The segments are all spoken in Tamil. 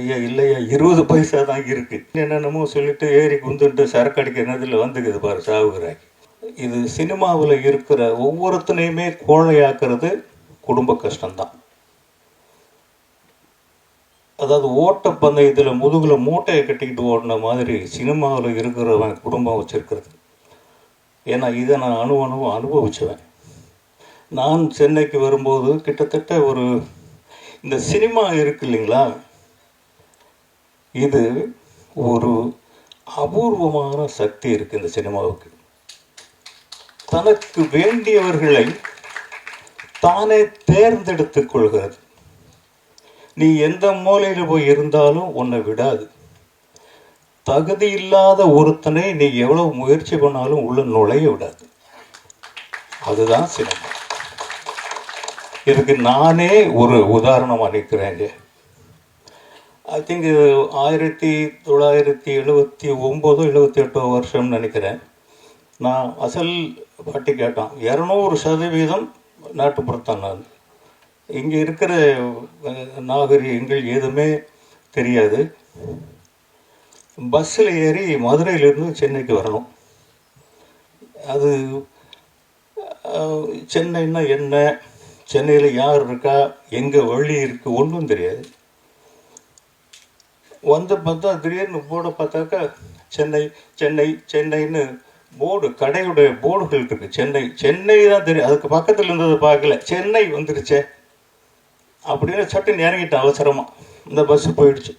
ஐயா இல்லையா இருபது பைசா தான் இருக்கு. என்னென்னமோ சொல்லிட்டு ஏறி குந்துட்டு சரக்கு அடிக்கிற நேரத்தில் வந்துக்குது பாரு சாவுகிறாய் இது சினிமாவில் இருக்கிற ஒவ்வொருத்தனையுமே கோழையாக்குறது குடும்ப கஷ்டம்தான். அதாவது ஓட்டப்பந்தயத்தில் முதுகில் மூட்டையை கட்டிக்கிட்டு ஓடின மாதிரி சினிமாவில் இருக்கிறவன் குடும்பம் வச்சிருக்கிறது. ஏன்னா இதை நான் அணு அணுவும் அனுபவிச்சுவேன். நான் சென்னைக்கு வரும்போது கிட்டத்தட்ட ஒரு இந்த சினிமா இருக்கு இல்லைங்களா? இது ஒரு அபூர்வமான சக்தி இருக்கு இந்த சினிமாவுக்கு. தனக்கு வேண்டியவர்களை தானே தேர்ந்தெடுத்துக் கொள்கிறது. நீ எந்த மூலையில் போய் இருந்தாலும் உன்னை விடாது. தகுதி இல்லாத ஒருத்தனை நீ எவ்வளவு முயற்சி பண்ணாலும் உள்ள நுழைய விடாது. அதுதான் சினிமா. இதுக்கு நானே ஒரு உதாரணமாக நிற்கிறேங்க ஐ திங்க் uh, ஆயிரத்தி தொள்ளாயிரத்தி எழுபத்தி ஒம்போதோ எழுபத்தி எட்டோ வருஷம்னு நினைக்கிறேன். நான் அசல் பாட்டி கேட்டான். இரநூறு சதவீதம் நாட்டுப்புறத்தான் நான். இங்கே இருக்கிற நாகரிகங்கள் எதுவுமே தெரியாது. பஸ்ஸில் ஏறி மதுரையிலேருந்து சென்னைக்கு வரணும். அது சென்னைன்னா என்ன? சென்னையில் யார் இருக்கா? எங்கே வழி இருக்குது ஒன்றும் தெரியாது. வந்து பார்த்தா திடீர்னு போர்டை பார்த்தாக்கா சென்னை சென்னை சென்னைன்னு போர்டு கடையுடைய போர்டுகள் இருக்கு. சென்னை சென்னை தான் தெரியும். அதுக்கு பக்கத்தில் இருந்ததை பார்க்கல. சென்னை வந்துருச்சே அப்படின்னு சட்டுன்னு இறங்கிட்டேன் அவசரமாக இந்த பஸ்ஸு போயிடுச்சு.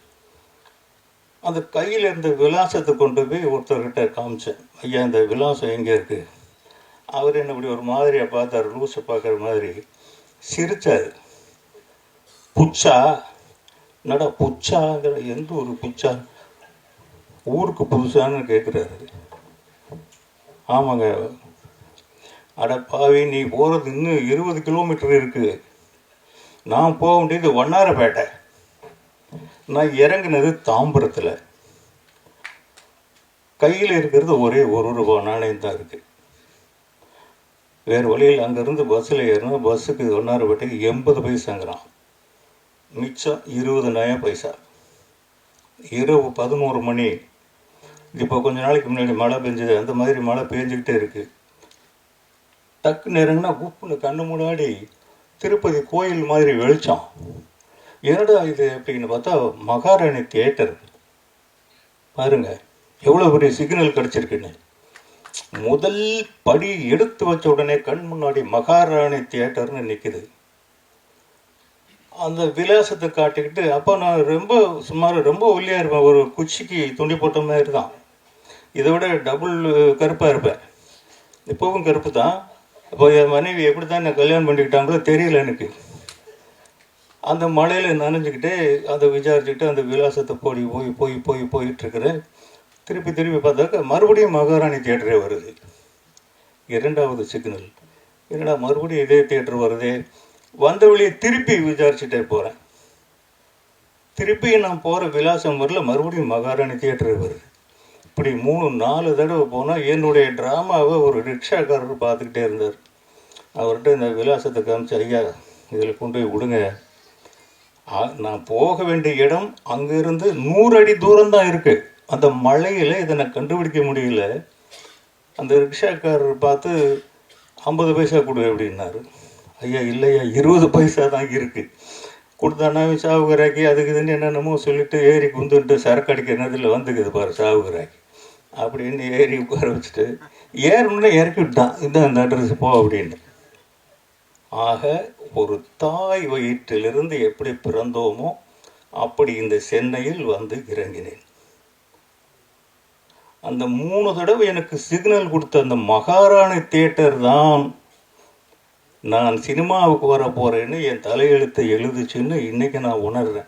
அந்த கையில் இருந்த விலாசத்தை கொண்டு போய் ஒருத்தர்கிட்ட காமிச்சேன். ஐயா இந்த விலாசம் எங்கே இருக்குது அவர் என்ன இப்படி ஒரு மாதிரியாக பார்த்தாரு. லூஸை பார்க்குற மாதிரி சிரிச்சாரு. புச்சா என்னடா புச்சாங்கிற எந்த ஒரு புச்சா? ஊருக்கு புதுசான்னு கேட்குறாரு ஆமாங்க. அட பாவி நீ போகிறது இன்னும் இருபது கிலோமீட்டர் இருக்குது நான் போக வேண்டியது வண்ணாரப்பேட்டை. நான் இறங்குனது தாம்பரத்தில். கையில் இருக்கிறது ஒரே ஒரு ரூபா நாணயம் தான் இருக்குது வேறு வழியில் அங்கேருந்து பஸ்ஸில் ஏறினா பஸ்ஸுக்கு வண்ணாரப்பேட்டைக்கு எண்பது பைசாங்கிறான். மிச்சம் இருபது நய பைசா. இரவு பதினோரு மணி. இப்போ கொஞ்ச நாளைக்கு முன்னாடி மழை பெஞ்சது. அந்த மாதிரி மழை பெஞ்சிக்கிட்டே இருக்குது டக்கு நேரங்கன்னா குப்புன்னு கண்ணு முன்னாடி திருப்பதி கோயில் மாதிரி வெளிச்சம். என்னடா இது அப்படின்னு பார்த்தா மகாராணி தியேட்டர். பாருங்க எவ்வளோ பெரிய சிக்னல் கிடச்சிருக்குன்னு. முதல் படி எடுத்து வச்ச உடனே கண் முன்னாடி மகாராணி தியேட்டர்னு நிற்குது அந்த விலாசத்தை காட்டிக்கிட்டு அப்போ நான் ரொம்ப சுமார் ரொம்ப ஒல்லியாக இருப்பேன். ஒரு குச்சிக்கு துணி போட்ட மாதிரி தான். இதை விட டபுள் கருப்பாக இருப்பேன். இப்போவும் கருப்பு தான். அப்போ என் மனைவி எப்படி தான் என்னை கல்யாணம் பண்ணிக்கிட்டாங்களோ தெரியல எனக்கு. அந்த மலையில் நனைஞ்சிக்கிட்டே அதை விசாரிச்சுக்கிட்டு அந்த விலாசத்தை போய் போய் போய் போய் போயிட்டுருக்கிறேன் திருப்பி திருப்பி பார்த்தாக்கா மறுபடியும் மகாராணி தியேட்டரே வருது. இரண்டாவது சிக்னல். என்னடா மறுபடியும் இதே தியேட்டர் வருதே? வந்த வழியை திருப்பி விசாரிச்சுட்டே போகிறேன் திருப்பி நான் போகிற விலாசம் வரல மறுபடியும் மகாராணி தியேட்டர் வருது. இப்படி மூணு நாலு தடவை போனால் என்னுடைய ட்ராமாவை ஒரு ரிக்ஷாக்காரர் பார்த்துக்கிட்டே இருந்தார். அவர்கிட்ட இந்த விலாசத்தை காமிச்சு ஐயா இதில் கொண்டு போய் விடுங்க. ஆ, நான் போக வேண்டிய இடம் அங்கேருந்து நூறு அடி தூரம் தான் இருக்குது அந்த மழையில் இதை நான் கண்டுபிடிக்க முடியல. அந்த ரிக்ஷாக்காரர் பார்த்து ஐம்பது பைசா கொடு அப்படின்னாரு. ஐயா இல்லையா இருபது பைசா தான் இருக்குது கொடுத்தானா சாவுகராக்கி அதுக்கு இதுன்னு என்னென்னமோ சொல்லிட்டு ஏறி குந்துட்டு சரக்கு அடிக்கிற நேரத்தில் வந்துக்குது பாரு சாவுகராக்கி அப்படின்னு ஏறி உட்கார வச்சுட்டு ஏறணும்னே இறக்கி விட்டான் இந்த அந்த அட்ரஸ் போ அப்படின்னு. ஆக ஒரு தாய் வயிற்றிலிருந்து எப்படி பிறந்தோமோ அப்படி இந்த சென்னையில் வந்து இறங்கினேன். அந்த மூணு தடவை எனக்கு சிக்னல் கொடுத்த அந்த மகாராணி தியேட்டர் தான் நான் சினிமாவுக்கு வர போகிறேன்னு என் தலையெழுத்தை எழுதுச்சுன்னு இன்றைக்கி நான் உணர்றேன்.